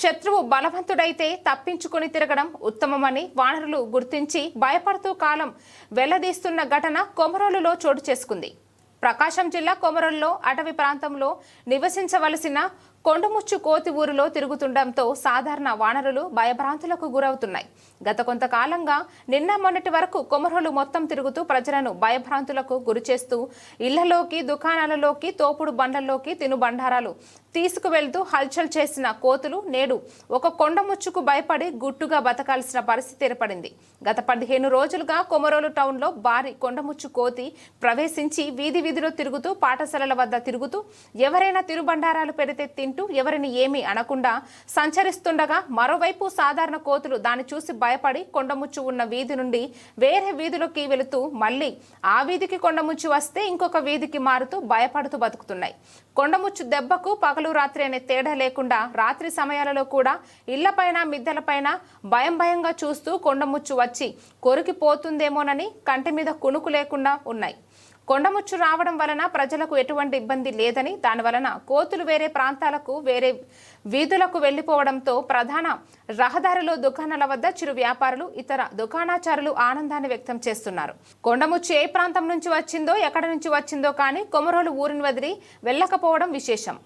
శత్రువు బలవంతుడైతే తప్పించుకొని తిరగడం ఉత్తమమని వానరులు గుర్తించి భయపడుతూ కాలం వెల్లదీస్తున్న ఘటన కొమరోలులో చోటు చేసుకుంది. ప్రకాశం జిల్లా కొమరోలులో అటవీ ప్రాంతంలో నివసించవలసిన కొండముచ్చు కోతి ఊరిలో తిరుగుతుండటంతో సాధారణ వానరులు భయభ్రాంతులకు గురవుతున్నాయి. గత కొంతకాలంగా నిన్న మొన్నటి వరకు కొమరోలు మొత్తం తిరుగుతూ ప్రజలను భయభ్రాంతులకు గురిచేస్తూ ఇళ్ళలోకి దుకాణాలలోకి తోపుడు బండ్లలోకి తినుబండారాలు తీసుకువెళ్తూ హల్చల్ చేసిన కోతులు నేడు ఒక కొండముచ్చుకు భయపడి గుట్టుగా బతకాల్సిన పరిస్థితి ఏర్పడింది. గత పదిహేను రోజులుగా కొమరోలు టౌన్లో భారీ కొండముచ్చు కోతి ప్రవేశించి వీధి వీధిలో తిరుగుతూ పాఠశాలల వద్ద తిరుగుతూ ఎవరైనా తిరుబండారాలు పెడితే తింటూ ఎవరిని ఏమీ అనకుండా సంచరిస్తుండగా మరోవైపు సాధారణ కోతులు దాన్ని చూసి భయపడి కొండముచ్చు ఉన్న వీధి నుండి వేరే వీధిలోకి వెళుతూ మళ్ళీ ఆ వీధికి కొండముచ్చు వస్తే ఇంకొక వీధికి మారుతూ భయపడుతూ బతుకుతున్నాయి. కొండముచ్చు దెబ్బకు పగలు రాత్రి అనే తేడా లేకుండా రాత్రి సమయాలలో కూడా ఇళ్ళపైన మిద్దెలపైన భయం భయంగా చూస్తూ కొండముచ్చు వచ్చి కొరికిపోతుందేమోనని కంటి మీద కునుకు లేకుండా ఉన్నాయి. కొండముచ్చు రావడం వలన ప్రజలకు ఎటువంటి ఇబ్బంది లేదని దాని వలన కోతులు వేరే ప్రాంతాలకు వేరే వీధులకు వెళ్ళిపోవడంతో ప్రధాన రహదారిలో దుకాణాల వద్ద చిరు వ్యాపారులు ఇతర దుకాణాచారులు ఆనందాన్ని వ్యక్తం చేస్తున్నారు. కొండముచ్చు ఏ ప్రాంతం నుంచి వచ్చిందో ఎక్కడి నుంచి వచ్చిందో కానీ కొమరోలు ఊరిని వదిలి వెళ్ళకపోవడం విశేషం.